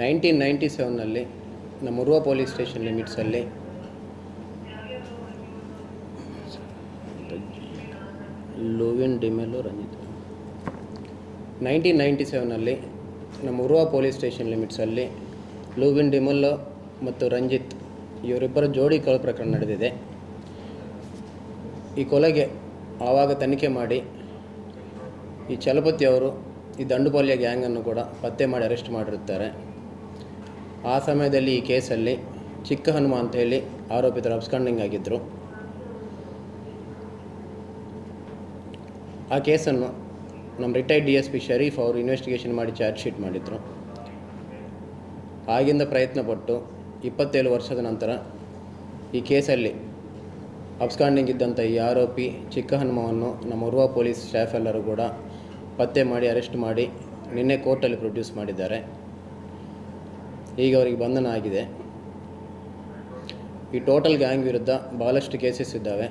Nineteen ninety ಸೆವೆನ್ನಲ್ಲಿ ನಮ್ಮ Urva police station ಲಿಮಿಟ್ಸಲ್ಲಿ ಲೂವಿನ್ ಡಿಮೆಲು ರಂಜಿತ್. ನೈನ್ಟೀನ್ ನೈಂಟಿ ಸೆವೆನಲ್ಲಿ ನಮ್ಮ ಉರ್ವ ಪೊಲೀಸ್ ಸ್ಟೇಷನ್ ಲಿಮಿಟ್ಸಲ್ಲಿ ಲೂವಿನ್ ಡಿಮೆಲ್ಲೋ ಮತ್ತು ರಂಜಿತ್ ಇವರಿಬ್ಬರ ಜೋಡಿ ಕೊಲೆ ಪ್ರಕರಣ ನಡೆದಿದೆ. ಈ ಕೊಲೆಗೆ ಆವಾಗ ತನಿಖೆ ಮಾಡಿ ಈ ಚಲಪತಿ ಅವರು ಈ ದಂಡುಪಾಲ್ಯ ಗ್ಯಾಂಗನ್ನು ಕೂಡ ಪತ್ತೆ ಮಾಡಿ ಅರೆಸ್ಟ್ ಮಾಡಿರುತ್ತಾರೆ. ಆ ಸಮಯದಲ್ಲಿ ಈ ಕೇಸಲ್ಲಿ ಚಿಕ್ಕ ಹನುಮ ಅಂತ ಹೇಳಿ ಆರೋಪಿತರು ಅಬ್ಸ್ಕಾಂಡಿಂಗ್ ಆಗಿದ್ದರು ಆ ಕೇಸನ್ನು ನಮ್ಮ retired D S P Sharif ಅವರು ಇನ್ವೆಸ್ಟಿಗೇಷನ್ ಮಾಡಿ ಚಾರ್ಜ್ ಶೀಟ್ ಮಾಡಿದರು. ಆಗಿಂದ ಪ್ರಯತ್ನಪಟ್ಟು ಇಪ್ಪತ್ತೇಳು ವರ್ಷದ ನಂತರ ಈ ಕೇಸಲ್ಲಿ ಅಬ್ಸ್ಕಾಂಡಿಂಗ್ ಇದ್ದಂಥ ಈ ಆರೋಪಿ ಚಿಕ್ಕ ಹನುಮವನ್ನು ನಮ್ಮ ಉರ್ವ ಪೊಲೀಸ್ ಸ್ಟಾಫ್ ಎಲ್ಲರೂ ಕೂಡ ಪತ್ತೆ ಮಾಡಿ ಅರೆಸ್ಟ್ ಮಾಡಿ ನಿನ್ನೆ ಕೋರ್ಟಲ್ಲಿ ಪ್ರೊಡ್ಯೂಸ್ ಮಾಡಿದ್ದಾರೆ. ಈಗ ಅವರಿಗೆ ಬಂಧನ ಆಗಿದೆ. ಈ ಟೋಟಲ್ ಗ್ಯಾಂಗ್ ವಿರುದ್ಧ ಭಾಳಷ್ಟು ಕೇಸಸ್ ಇದ್ದಾವೆ.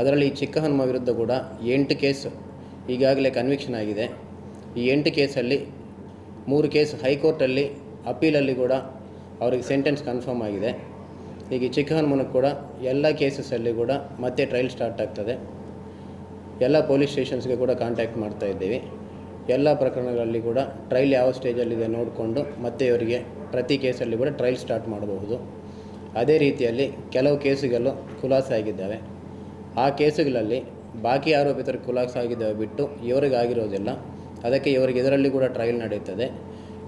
ಅದರಲ್ಲಿ ಚಿಕ್ಕ ಹನುಮ ವಿರುದ್ಧ ಕೂಡ ಎಂಟು ಕೇಸ್ ಈಗಾಗಲೇ ಕನ್ವಿಕ್ಷನ್ ಆಗಿದೆ. ಈ ಎಂಟು ಕೇಸಲ್ಲಿ ಮೂರು ಕೇಸ್ ಹೈಕೋರ್ಟಲ್ಲಿ, ಅಪೀಲಲ್ಲಿ ಕೂಡ ಅವರಿಗೆ ಸೆಂಟೆನ್ಸ್ ಕನ್ಫರ್ಮ್ ಆಗಿದೆ. ಈಗ ಚಿಕ್ಕ ಹನುಮನಿಗೆ ಕೂಡ ಎಲ್ಲ ಕೇಸಸ್ಸಲ್ಲಿ ಕೂಡ ಮತ್ತೆ ಟ್ರಯಲ್ ಸ್ಟಾರ್ಟ್ ಆಗ್ತದೆ. ಎಲ್ಲ ಪೊಲೀಸ್ ಸ್ಟೇಷನ್ಸ್ಗೆ ಕೂಡ ಕಾಂಟ್ಯಾಕ್ಟ್ ಮಾಡ್ತಾ ಇದ್ದೀವಿ. ಎಲ್ಲ ಪ್ರಕರಣಗಳಲ್ಲಿ ಕೂಡ ಟ್ರಯಲ್ ಯಾವ ಸ್ಟೇಜಲ್ಲಿದೆ ನೋಡಿಕೊಂಡು ಮತ್ತೆ ಇವರಿಗೆ ಪ್ರತಿ ಕೇಸಲ್ಲಿ ಕೂಡ ಟ್ರಯಲ್ ಸ್ಟಾರ್ಟ್ ಮಾಡಬಹುದು. ಅದೇ ರೀತಿಯಲ್ಲಿ ಕೆಲವು ಕೇಸುಗಳು ಖುಲಾಸೆ ಆಗಿದ್ದಾವೆ. ಆ ಕೇಸುಗಳಲ್ಲಿ ಬಾಕಿ ಆರೋಪಿತರು ಖುಲಾಸೆ ಆಗಿದ್ದಾವೆ ಬಿಟ್ಟು ಇವರಿಗೆ ಆಗಿರೋದಿಲ್ಲ. ಅದಕ್ಕೆ ಇವರಿಗೆ ಇದರಲ್ಲಿ ಕೂಡ ಟ್ರಯಲ್ ನಡೆಯುತ್ತದೆ.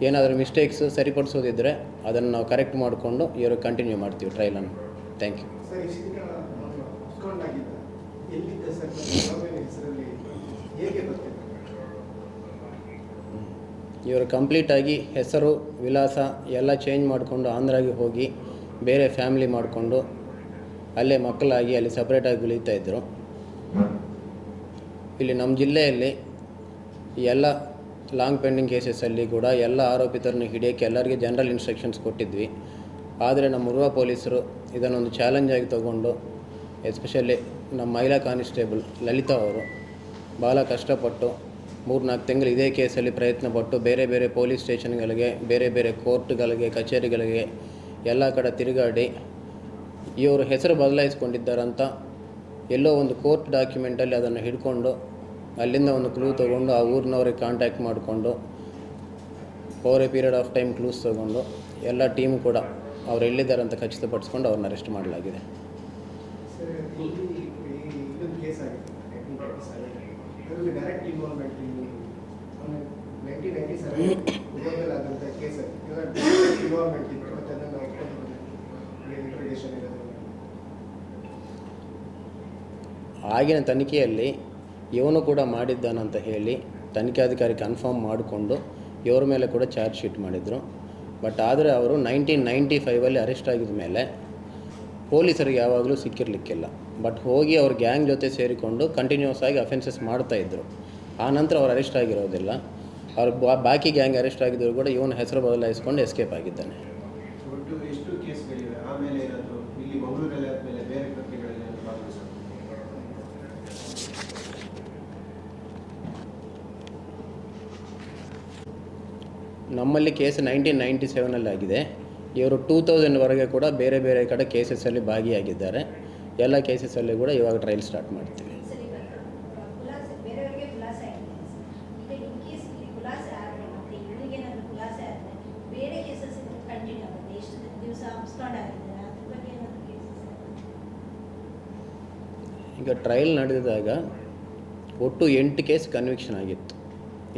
ಏನಾದರೂ ಮಿಸ್ಟೇಕ್ಸ್ ಸರಿಪಡಿಸೋದಿದ್ದರೆ ಅದನ್ನು ನಾವು ಕರೆಕ್ಟ್ ಮಾಡಿಕೊಂಡು ಇವರು ಕಂಟಿನ್ಯೂ ಮಾಡ್ತೀವಿ ಟ್ರಯಲನ್ನು ಥ್ಯಾಂಕ್ ಯು ಸರ್? ಇವರು ಕಂಪ್ಲೀಟಾಗಿ ಹೆಸರು, ವಿಳಾಸ ಎಲ್ಲ ಚೇಂಜ್ ಮಾಡಿಕೊಂಡು ಆಂಧ್ರಾಗೆ ಹೋಗಿ ಬೇರೆ ಫ್ಯಾಮಿಲಿ ಮಾಡಿಕೊಂಡು ಅಲ್ಲೇ ಮಕ್ಕಳಾಗಿ ಅಲ್ಲಿ ಸಪ್ರೇಟಾಗಿ ಇದ್ದರು ಇಲ್ಲಿ ನಮ್ಮ ಜಿಲ್ಲೆಯಲ್ಲಿ ಎಲ್ಲ ಲಾಂಗ್ ಪೆಂಡಿಂಗ್ ಕೇಸಸಲ್ಲಿ ಕೂಡ ಎಲ್ಲ ಆರೋಪಿತರನ್ನು ಹಿಡಿಯೋಕ್ಕೆ ಎಲ್ಲರಿಗೆ ಜನರಲ್ ಇನ್ಸ್ಟ್ರಕ್ಷನ್ಸ್ ಕೊಟ್ಟಿದ್ವಿ. ಆದರೆ ನಮ್ಮ ಉರ್ವ ಪೊಲೀಸರು ಇದನ್ನೊಂದು ಚಾಲೆಂಜ್ ಆಗಿ ತಗೊಂಡು ಎಸ್ಪೆಷಲಿ ನಮ್ಮ ಮಹಿಳಾ ಕಾನಿಸ್ಟೇಬಲ್ ಲಲಿತಾ ಅವರು ಭಾಳ ಕಷ್ಟಪಟ್ಟು ಮೂರ್ನಾಲ್ಕು ತಿಂಗಳು ಇದೇ ಕೇಸಲ್ಲಿ ಪ್ರಯತ್ನ ಪಟ್ಟು ಬೇರೆ ಬೇರೆ ಪೊಲೀಸ್ ಸ್ಟೇಷನ್ಗಳಿಗೆ, ಬೇರೆ ಬೇರೆ ಕೋರ್ಟ್ಗಳಿಗೆ, ಕಚೇರಿಗಳಿಗೆ ಎಲ್ಲ ಕಡೆ ತಿರುಗಾಡಿ ಇವರು ಹೆಸರು ಬದಲಾಯಿಸ್ಕೊಂಡಿದ್ದಾರಂತ ಎಲ್ಲೋ ಒಂದು ಕೋರ್ಟ್ ಡಾಕ್ಯುಮೆಂಟಲ್ಲಿ ಅದನ್ನು ಹಿಡ್ಕೊಂಡು ಅಲ್ಲಿಂದ ಒಂದು ಕ್ಲೂ ತೊಗೊಂಡು ಆ ಊರಿನವ್ರಿಗೆ ಕಾಂಟ್ಯಾಕ್ಟ್ ಮಾಡಿಕೊಂಡು over a period of time clues ತೊಗೊಂಡು ಎಲ್ಲ ಟೀಮ್ ಕೂಡ ಅವ್ರು ಎಲ್ಲಿದ್ದಾರೆ ಅಂತ ಖಚಿತಪಡಿಸ್ಕೊಂಡು ಅವ್ರನ್ನ ಅರೆಸ್ಟ್ ಮಾಡಲಾಗಿದೆ. ಸರ್ ಇಲ್ಲಿ ಈ ಇದೊಂದು ಕೇಸ್ ಆಗಿತ್ತು ನೈನ್ಟೀನ್ ನೈಂಟಿ ಸೆವೆನ್ ಡೈರೆಕ್ಟ್ ಉದ್ಯೋಗದಲ್ಲಿ ಆದಂಥ ಕೇಸ್ ಇವಾಗ ಡೈರೆಕ್ಟ್ ಇನ್ವಾಲ್ವ್ಮೆಂಟ್ ಇತ್ತು ಮತ್ತು ಅದನ್ನು ನಾವು ಆಗಿನ ತನಿಖೆಯಲ್ಲಿ ಇವನು ಕೂಡ ಮಾಡಿದ್ದಾನಂತ ಹೇಳಿ ತನಿಖಾಧಿಕಾರಿ ಕನ್ಫರ್ಮ್ ಮಾಡಿಕೊಂಡು ಇವ್ರ ಮೇಲೆ ಕೂಡ ಚಾರ್ಜ್ ಶೀಟ್ ಮಾಡಿದರು. ಬಟ್ ಆದರೆ ಅವರು ನೈನ್ಟೀನ್ ನೈಂಟಿ ಫೈವಲ್ಲಿ ಅರೆಸ್ಟ್ ಆಗಿದ ಮೇಲೆ ಪೊಲೀಸರಿಗೆ ಯಾವಾಗಲೂ ಸಿಕ್ಕಿರಲಿಕ್ಕಿಲ್ಲ. ಬಟ್ ಹೋಗಿ ಅವ್ರ ಗ್ಯಾಂಗ್ ಜೊತೆ ಸೇರಿಕೊಂಡು ಕಂಟಿನ್ಯೂಸ್ ಆಗಿ ಅಫೆನ್ಸಸ್ ಇದ್ದರು ಆ ನಂತರ ಅವ್ರು ಅರೆಸ್ಟ್ ಆಗಿರೋದಿಲ್ಲ. ಅವ್ರ ಬಾ- ಬಾಕಿ ಗ್ಯಾಂಗ್ ಅರೆಸ್ಟ್ ಆಗಿದ್ರು ಕೂಡ ಇವನ ಹೆಸರು ಬದಲಾಯಿಸ್ಕೊಂಡು ಎಸ್ಕೇಪ್ ಆಗಿದ್ದಾನೆ. ನಮ್ಮಲ್ಲಿ ಕೇಸ್ ನೈನ್ಟೀನ್ ನೈಂಟಿ ಸೆವೆನಲ್ಲಿ ಆಗಿದೆ ಇವರು ಟೂ ತೌಸಂಡ್ವರೆಗೆ ಕೂಡ ಬೇರೆ ಬೇರೆ ಕಡೆ ಕೇಸಸ್ಸಲ್ಲಿ ಭಾಗಿಯಾಗಿದ್ದಾರೆ. ಎಲ್ಲ ಕೇಸಸಲ್ಲಿ ಕೂಡ ಇವಾಗ ಟ್ರಯಲ್ ಸ್ಟಾರ್ಟ್ ಮಾಡ್ತೀವಿ. ಈಗ ಟ್ರಯಲ್ ನಡೆದಾಗ ಒಟ್ಟು ಎಂಟು ಕೇಸ್ ಕನ್ವಿಕ್ಷನ್ ಆಗಿತ್ತು.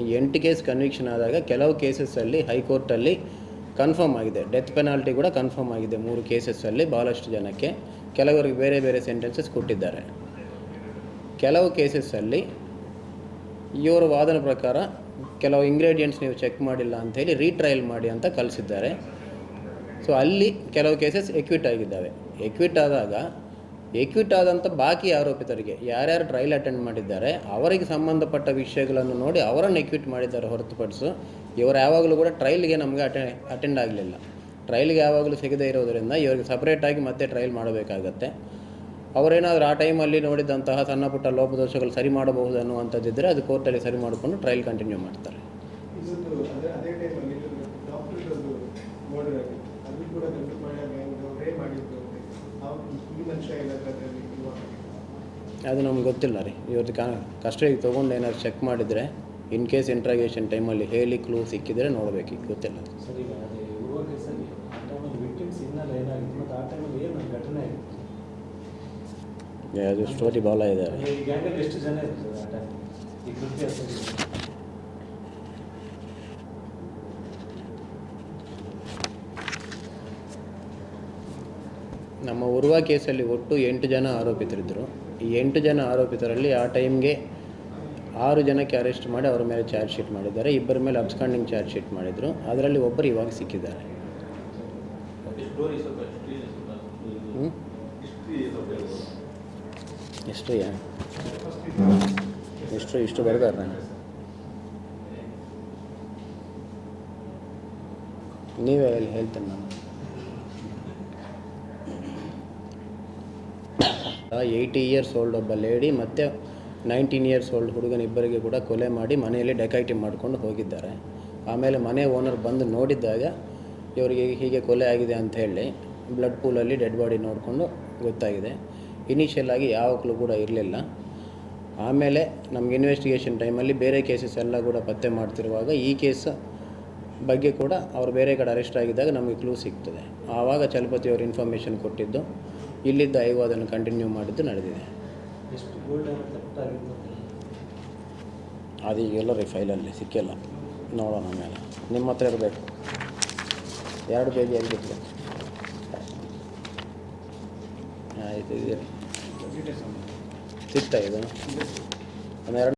ಈ ಎಂಟು ಕೇಸ್ ಕನ್ವಿಕ್ಷನ್ ಆದಾಗ ಕೆಲವು ಕೇಸಸ್ಸಲ್ಲಿ ಹೈಕೋರ್ಟಲ್ಲಿ ಕನ್ಫರ್ಮ್ ಆಗಿದೆ. ಡೆತ್ ಪೆನಾಲ್ಟಿ ಕೂಡ ಕನ್ಫರ್ಮ್ ಆಗಿದೆ ಮೂರು ಕೇಸಸ್ಸಲ್ಲಿ ಭಾಳಷ್ಟು ಜನಕ್ಕೆ. ಕೆಲವರಿಗೆ ಬೇರೆ ಬೇರೆ ಸೆಂಟೆನ್ಸಸ್ ಕೊಟ್ಟಿದ್ದಾರೆ. ಕೆಲವು ಕೇಸಸ್ಸಲ್ಲಿ ಇವರ ವಾದನ ಪ್ರಕಾರ ಕೆಲವು ಇಂಗ್ರೀಡಿಯೆಂಟ್ಸ್ ನೀವು ಚೆಕ್ ಮಾಡಿಲ್ಲ ಅಂಥೇಳಿ ರೀಟ್ರಯಲ್ ಮಾಡಿ ಅಂತ ಕಲಿಸಿದ್ದಾರೆ ಸೊ ಅಲ್ಲಿ ಕೆಲವು ಕೇಸಸ್ ಎಕ್ವಿಟ್ ಆಗಿದ್ದಾವೆ. ಎಕ್ವಿಟ್ ಆದಾಗ ಎಕ್ವಿಟ್ ಆದಂಥ ಬಾಕಿ ಆರೋಪಿತರಿಗೆ ಯಾರ್ಯಾರು ಟ್ರಯಲ್ ಅಟೆಂಡ್ ಮಾಡಿದ್ದಾರೆ, ಅವರಿಗೆ ಸಂಬಂಧಪಟ್ಟ ವಿಷಯಗಳನ್ನು ನೋಡಿ ಅವರನ್ನು ಎಕ್ವಿಟ್ ಮಾಡಿದ್ದಾರೆ ಹೊರತುಪಡಿಸು ಇವರು ಯಾವಾಗಲೂ ಕೂಡ ಟ್ರಯಲ್ಗೆ ನಮಗೆ ಅಟೆ ಅಟೆಂಡ್ ಆಗಲಿಲ್ಲ. ಟ್ರಯಲ್ಗೆ ಯಾವಾಗಲೂ ಸಿಗದೇ ಇರೋದರಿಂದ ಇವರಿಗೆ ಸಪ್ರೇಟಾಗಿ ಮತ್ತೆ ಟ್ರಯಲ್ ಮಾಡಬೇಕಾಗತ್ತೆ. ಅವರೇನಾದರೂ ಆ ಟೈಮಲ್ಲಿ ನೋಡಿದಂತಹ ಸಣ್ಣ ಪುಟ್ಟ ಲೋಪದೋಷಗಳು ಸರಿ ಮಾಡಬಹುದು ಅನ್ನುವಂಥದ್ದಿದ್ದರೆ ಅದು ಕೋರ್ಟಲ್ಲಿ ಸರಿ ಮಾಡಿಕೊಂಡು ಟ್ರಯಲ್ ಕಂಟಿನ್ಯೂ ಮಾಡ್ತಾರೆ. ಅದೇ ಅದೇ ನಮ್ಗೆ ಗೊತ್ತಿಲ್ಲ ರೀ. ಇವತ್ತು ಕಾ ಕಸ್ಟಡಿಗೆ ತೊಗೊಂಡು ಏನಾದ್ರು ಚೆಕ್ ಮಾಡಿದರೆ ಇನ್ ಕೇಸ್ ಇಂಟ್ರಾಗೇಷನ್ ಟೈಮಲ್ಲಿ ಹೇಳಿ ಕ್ಲೂ ಸಿಕ್ಕಿದರೆ ನೋಡಬೇಕು ಈಗ ಗೊತ್ತಿಲ್ಲ ಅದು. ಸ್ಟೋರಿ ಬಹಳ ಇದೆ ಟೈಮಲ್ಲಿ ವಿಕ್ಟಿಮ್ಸ್ ಇನ್ನಲ್ಲ ಏನಾಗಿತ್ತು ಮತ್ತು ಆ ಟೈಮಲ್ಲಿ ಏನು ಘಟನೆ ಆಗಿತ್ತು ಅದು ಸ್ಟೋರಿ ಭಾಳ ಇದೆ ಅಂದ್ರೆ ಈ ಗ್ಯಾಂಗಲ್ಲಿ ಎಷ್ಟು ಜನ ಇರ್ತದೆ ಆ ಟೈಮ್ ಈ ಕೃತ್ಯ ಸರಿ ನಮ್ಮ ಉರ್ವ ಕೇಸಲ್ಲಿ ಒಟ್ಟು ಎಂಟು ಜನ ಆರೋಪಿತರಿದ್ದರು. ಈ ಎಂಟು ಜನ ಆರೋಪಿತರಲ್ಲಿ ಆ ಟೈಮ್ಗೆ ಆರು ಜನಕ್ಕೆ ಅರೆಸ್ಟ್ ಮಾಡಿ ಅವರ ಮೇಲೆ ಚಾರ್ಜ್ ಶೀಟ್ ಮಾಡಿದ್ದಾರೆ. ಇಬ್ಬರ ಮೇಲೆ ಅಬ್ಸ್ಕಾಂಡಿಂಗ್ ಚಾರ್ಜ್ ಶೀಟ್ ಮಾಡಿದರು. ಅದರಲ್ಲಿ ಒಬ್ಬರು ಇವಾಗ ಸಿಕ್ಕಿದ್ದಾರೆ. ಎಷ್ಟು ಯಾ? ಎಷ್ಟು ಇಷ್ಟು ಬರ್ದಾರ ನೀವೇ ಹೇಳಿ ಹೇಳ್ತೇನೆ ನಾನು. ಏಯ್ಟಿ ಇಯರ್ಸ್ ಓಲ್ಡ್ ಒಬ್ಬ ಲೇಡಿ ಮತ್ತು ನೈನ್ಟೀನ್ ಇಯರ್ಸ್ ಓಲ್ಡ್ ಹುಡುಗನ ಇಬ್ಬರಿಗೆ ಕೂಡ ಕೊಲೆ ಮಾಡಿ ಮನೆಯಲ್ಲಿ ಡೆಕೈಟಿ ಮಾಡ್ಕೊಂಡು ಹೋಗಿದ್ದಾರೆ. ಆಮೇಲೆ ಮನೆ ಓನರ್ ಬಂದು ನೋಡಿದ್ದಾಗ ಇವರಿಗೆ ಹೀಗೆ ಕೊಲೆ ಆಗಿದೆ ಅಂತ ಹೇಳಿ ಬ್ಲಡ್ ಪೂಲಲ್ಲಿ ಡೆಡ್ ಬಾಡಿ ನೋಡಿಕೊಂಡು ಗೊತ್ತಾಗಿದೆ. ಇನಿಷಿಯಲ್ ಆಗಿ ಯಾವ ಕ್ಲೂ ಕೂಡ ಇರಲಿಲ್ಲ. ಆಮೇಲೆ ನಮಗೆ ಇನ್ವೆಸ್ಟಿಗೇಷನ್ ಟೈಮಲ್ಲಿ ಬೇರೆ ಕೇಸಸ್ ಎಲ್ಲ ಕೂಡ ಪತ್ತೆ ಮಾಡ್ತಿರುವಾಗ ಈ ಕೇಸ್ ಬಗ್ಗೆ ಕೂಡ ಅವ್ರು ಬೇರೆ ಕಡೆ ಅರೆಸ್ಟ್ ಆಗಿದ್ದಾಗ ನಮಗೆ ಕ್ಲೂ ಸಿಗ್ತದೆ. ಆವಾಗ ಚಲಪತಿ ಅವರು ಇನ್ಫಾರ್ಮೇಷನ್ ಕೊಟ್ಟಿದ್ದು. ಇಲ್ಲಿದ್ದ ಐವ ಅದನ್ನು ಕಂಟಿನ್ಯೂ ಮಾಡಿದ್ದು ನಡೆದಿದೆ. ಅದು ಈಗೆಲ್ಲ ರೀ ಫೈಲಲ್ಲಿ ಸಿಕ್ಕಿಲ್ಲ. ನೋಡೋಣ ಮೇಲೆ ನಿಮ್ಮ ಹತ್ರ ಇರಬೇಕು. ಎರಡು ಕೆ ಜಿ ಆಗಿತ್ತು. ಆಯಿತು ಇದೆ. ಸಿಗ್ತಾ ಇದು. ಒಂದೆರಡು